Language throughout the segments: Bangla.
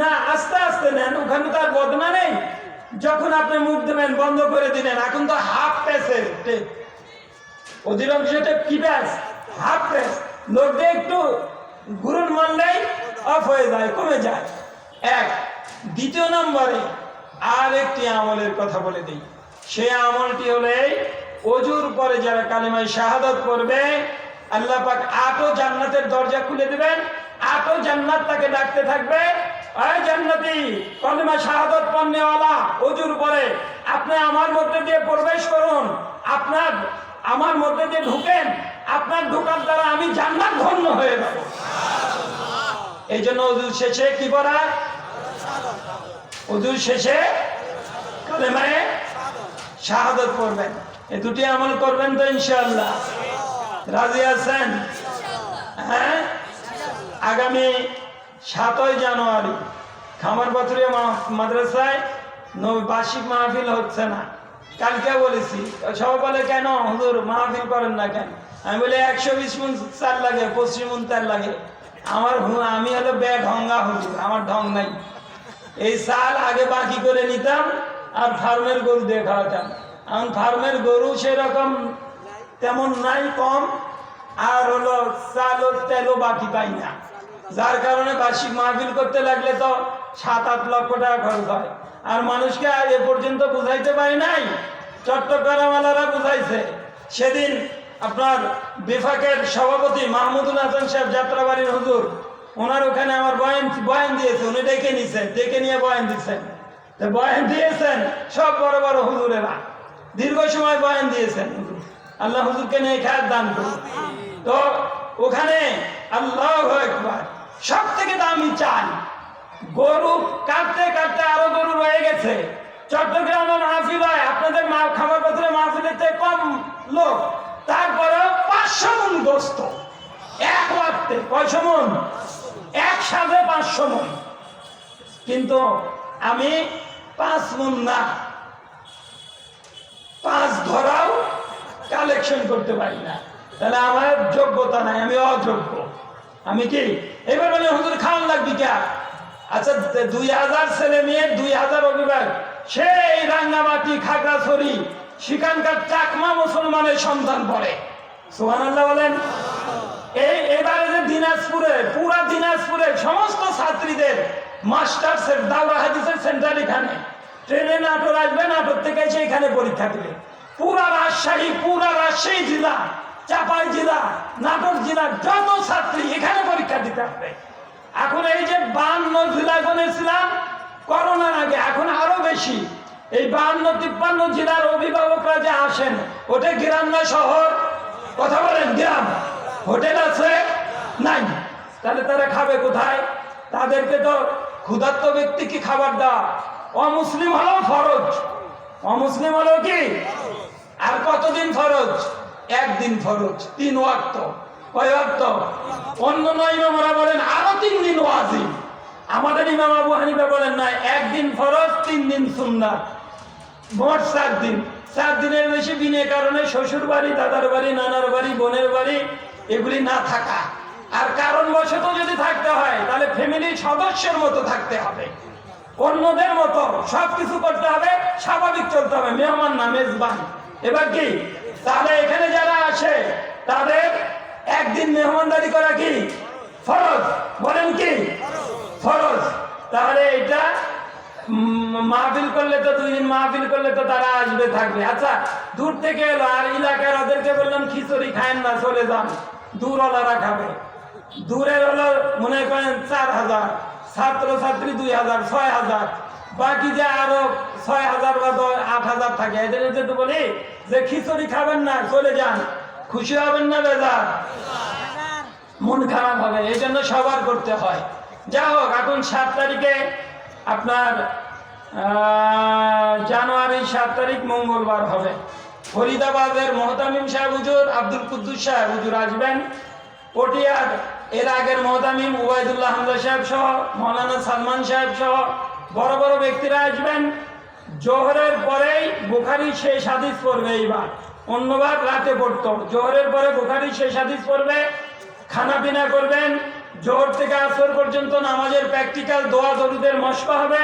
না, আস্তে আস্তে নেন, ওখানে তো আর বদনা নেই। যখন আপনি মুখ দেবেন, বন্ধ করে দিলেন এখন তো হাফ পেসে অধিকাংশ কি প্যাস হাফ প্রেস। লোকদের একটু ঘুরুন মারলেই অফ হয়ে যায়, কমে যায়। এক, দ্বিতীয় নম্বরে আর একটি আমলের কথা বলে দিই। সেই আমলটি হলে অজুর পরে যারা কালিমায় শাহাদত করবে আল্লাহ পাক আটো জান্নাতের দরজা খুলে দেবেন আটো জান্নাত তাকে ডাকতে থাকবে আয় জান্নাতি, কলিমা শাহাদত পণ্যওয়ালা অজুর পরে আপনি আমার মধ্যে দিয়ে প্রবেশ করুন, আপনার, আমার মধ্যে দিয়ে ঢুকেন, আপনার ঢুকার দ্বারা আমি জান্নাত ধন্য হয়ে যাব। এই জন্য অজুর শেষে কি করা অজুর শেষে কালেমায় শাহাদত করবেন এই দুটি আমল করবেন তো ইনশাআল্লাহ। রাজি আছেন? হ্যাঁ? আগামী সাতই জানুয়ারি খামার পাথুরিয়া মাদ্রাসায় বার্ষিক মাহফিল হচ্ছে না। কালকে বলেছি সবাই বলে কেন? হুজুর, মাহফিল করেন না কেন? আমি বলি, একশো বিশ মন চার লাগে পশ্চিম মন চার লাগে। আমার আমি হলো বে ঢঙ্গা হুজুর, আমার ঢং নাই। এই সাল আগে বাকি করে নিতাম, আর ফার্মের গরু দিয়ে খাওয়াতাম। এখন ফার্মের গরু সেরকম তেমন নাই, কম, আর হলো চাল তেলও বাকি পাই না। যার কারণে বার্ষিক মাহফিল করতে লাগলে তো সাত আট লক্ষ টাকা খরচ হয়। আর মানুষকে এ পর্যন্ত বুঝাইতে পারি নাই, চট্টগ্রামওয়ালারা বুঝাইছে। সেদিন আপনার বিফাকের সভাপতি মাহমুদুল হাসান সাহেব যাত্রাবাড়ির হুজুর, ওনার ওখানে আমার বয়ান বয়ান দিয়েছে, উনি ডেকে নিছেন, ডেকে নিয়ে বয়ান দিচ্ছেন। বয়ান দিয়েছেন, সব বড় বড় হুজুরেরা। দীর্ঘ সময় বয়ান দিয়েছেন আল্লাহ হুজুরকে নিয়ে খায়াত দান করুন। তো ওখানে আল্লাহ একবার সব থেকে দামি চাল গরু কাটতে কাটতে আরও গরু রয়ে গেছে। চট্টগ্রামে মাহফিল হয় আপনাদের মা খাবার পত্রে মাহফিলের চেয়ে কম লোক তারপরে পাঁচশো মন গোস্ত। এক ওয়াক্তে কয়শো মন? এক সাথে পাঁচশো মন। কিন্তু আমি পাঁচ মন না, পাঁচ ধরাও কালেকশন করতে পারি না। তাহলে আমার যোগ্যতা নাই, আমি অযোগ্য। আমি কি? এবার বলে, হুজুর খাওয়ান লাগবি কে? আচ্ছা দুই হাজার ছেলে মেয়ে, দুই হাজার অভিভাবক। সেই রাঙ্গামাটি, খাগড়াছড়ি, সেখানকার চাকমা মুসলমানের সন্তান পড়ে। সোহান বলেন। এই এবারে যে দিনাজপুরে, পুরা দিনাজপুরে সমস্ত ছাত্রীদের মাস্টার্সের, দাওরা হাদিসের সেন্টার এখানে। ট্রেনে নাটোর আসবে নাটোর থেকে এসে এখানে পরীক্ষা দিবে। পুরা রাজশাহী পুরা রাজশাহী জেলা, চাপাই জেলা, নাটোর জেলার যত ছাত্রী এখানে পরীক্ষা দিতে হবে এখন এই যে বান্ন জেলা গণেছিলাম করোনার আগে, এখন আরও বেশি। এই বান্ন, তিপ্পান্ন জেলার অভিভাবকরা যে আসেন, ওটা গ্রাম না শহর? কথা বলেন, গ্রাম। হোটেল আছে? নাই। তাহলে তারা খাবে কোথায়? তাদেরকে তো ক্ষুধার্ত ব্যক্তি কি খাবার দেওয়া? অমুসলিম হলো ফরজ। অমুসলিম হলো কি? আর কতদিন ফরজ? একদিন ফরজ, তিন ওয়াক্ত। বলেন, আরও তিন দিন আমাদের বলেন, না, একদিন ফরজ, তিন দিন মোট সাত দিন। সাত দিনের বেশি কারণে শ্বশুর বাড়ি, দাদার বাড়ি, নানার বাড়ি, বোনের বাড়ি, এগুলি না থাকা। আর কারণবশত যদি থাকতে হয়, তাহলে ফ্যামিলির সদস্যের মতো থাকতে হবে। অন্যদের মতো সবকিছু করতে হবে, স্বাভাবিক চলতে হবে। মেহমান না, মেজবান। এবার কি? তাহলে এখানে যারা আসে তাদের একদিন মেহমানদারি করা কি? ফরজ। বলেন কি? ফরজ। তাহলে এটা মাহফিল করলে তো দুই দিন মাহফিল করলে তো তারা আসবে, থাকবে। আচ্ছা দূর থেকে এলো, আর এলাকার ওদেরকে বললাম, খিচুড়ি খায়েন না, চলে যান। দূর দূরওয়ালারা খাবে। দূরের হলো, মনে করেন, চার হাজার। ছাত্র ছাত্রী দুই হাজার, ছয় হাজার। বাকি যে আরও ছয় হাজার বা আট হাজার থাকে, এদের যদি বলি যে খিচুড়ি খাবেন না, চলে যান। খুশি হবেন না বেজার? মন খারাপ হবে, এই জন্য সবার করতে হয়। যা হোক, এখন সাত তারিখে আপনার জানুয়ারি সাত তারিখ মঙ্গলবার হবে। ফরিদাবাদের মহতামিম সাহেব হুজুর, আব্দুল কুদ্দুস সাহেব হুজুর আসবেন। পটিয়ার, এর আগের মহতামিম উবায়দুল্লাহ হামদা সাহেব সহ, মৌলানা সালমান সাহেব সহ বড় বড় ব্যক্তিরা আসবেন। জোহরের পরেই বুখারি শেষ হাদিস পড়বে এইবার। অন্যবার রাতে পড়তো জোহরের পরে বুখারি শেষ হাদিস পড়বে, খানা পিনা করবেন। জোহর থেকে আসর পর্যন্ত নামাজের প্র্যাকটিক্যাল দোয়া দরুদের মশকা হবে।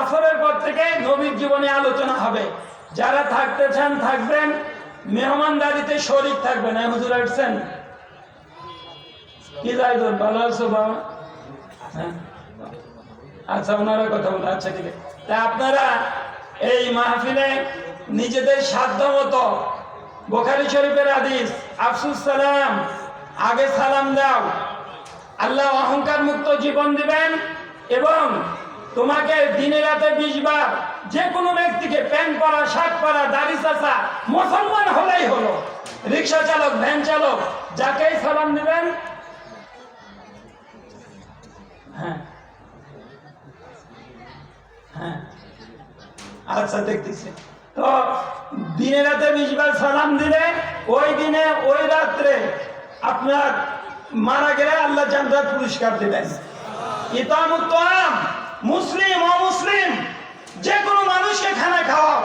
আসরের পর থেকে নবীর জীবনে আলোচনা হবে। যারা থাকতে চান থাকবেন মেহমানদারিতে শরিক থাকবেন। হ্যাঁ হুজুর আসছেন? কি যাই তোর ভালো আছো বাবা? হ্যাঁ? আচ্ছা ওনারা কথা বলে। আচ্ছা ঠিক আছে। তা আপনারা এই মাহফিলে নিজেদের সাধ্য মতো বোখারি শরীফের আদিস আফসুস সালাম, আগে সালাম দাও। আল্লাহ অহংকার মুক্ত জীবন দিবেন এবং তোমাকে দিনে রাতে বিশ বার যে কোনো ব্যক্তিকে প্যান্ট পরা, শার্ট পরা, দাড়ি চাষা মুসলমান হলেই হলো। রিক্সা চালক, ভ্যান চালক, যাকেই সালাম দিবেন হ্যাঁ হ্যাঁ আচ্ছা দেখতেছি। তো দিনে রাতে বিশবার সালাম দিলে ওই দিনে, ওই রাত্রে আপনার মারা গেলে আল্লাহ জান্নাত পুরস্কার দিবেন। ইতামুত্তাম মুসলিম, অমুসলিম যে কোনো মানুষকে খানা খাওয়াও।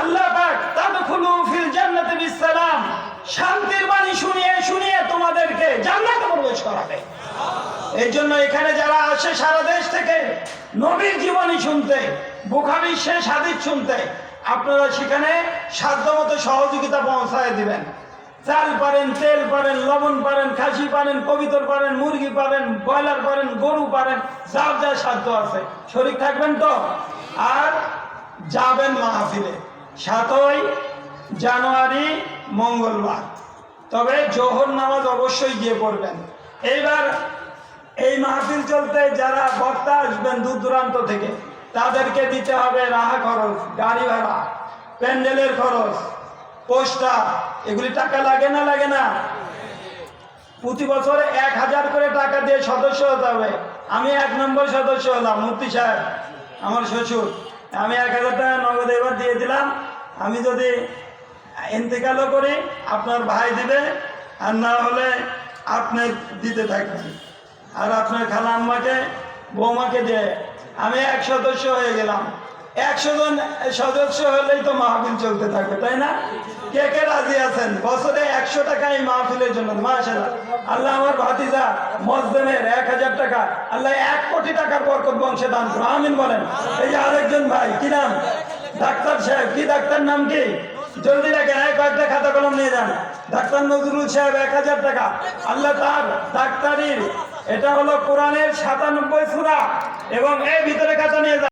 আল্লাহ পাক তাদখুলু ফিল জান্নাতি বিসালাম শান্তির বাণী শুনিয়ে শুনিয়ে তোমাদেরকে জান্নাতে প্রবেশ করাবে। এই জন্য এখানে যারা আসে সারা দেশ থেকে, নবীর জীবনী শুনতে, বুখারির শেষ হাদিস শুনতে আপনারা সেখানে সাধ্যমতো সহযোগিতা পৌঁছায় দিবেন। চাল পারেন, তেল পারেন, লবণ পারেন, খাসি পারেন, কবিতর পারেন, মুরগি পারেন, ব্রয়লার পারেন, গরু পারেন, যার যা সাধ্য আছে। শরীর থাকবেন তো? আর যাবেন মাহফিলে। সাতই জানুয়ারি, মঙ্গলবার। তবে জোহর নামাজ অবশ্যই গিয়ে পড়বেন। এইবার এই মাহফিল চলতে যারা বক্তা আসবেন দূর দূরান্ত থেকে তাদেরকে দিতে হবে রাহা খরচ, গাড়ি ভাড়া, প্যান্ডেলের খরচ, পোস্টার, এগুলি টাকা লাগে না লাগে না? প্রতি বছরে এক হাজার করে টাকা দিয়ে সদস্য হতে হবে। আমি এক নম্বর সদস্য হলাম, মুফতি সাহেব, আমার শ্বশুর। আমি এক হাজার টাকা নগদ এবার দিয়ে দিলাম। আমি যদি ইন্তেকালও করি, আপনার ভাই দিবে, আর না হলে আপনি দিতে থাকবেন আর আপনার খালা আম্মাকে বৌমাকে দিয়ে। আমি এক সদস্য হয়ে গেলাম। একশো জন সদস্য হলেই তো মাহফিল চলতে থাকবে, তাই না? কে কে রাজি আছেন? বছরে একশো টাকা এই মাহফিলের জন্য মাসাল্লাহ আল্লাহ আমার ভাতিজা মজদেমের এক হাজার টাকা, আল্লাহ এক কোটি টাকার বরকত বংশে দান করো আমিন বলেন। এই যে আরেকজন ভাই, কি নাম? ডাক্তার সাহেব, কি ডাক্তার নাম কি? জলদি রাখেন এক কয়েকটা খাতা কলম নিয়ে যান। ডাক্তার নজরুল সাহেব এক হাজার টাকা, আল্লাহ তার ডাক্তারির এটা হলো কোরআনের সাতানব্বই সুরা এবং এই ভিতরে কাছে নিয়ে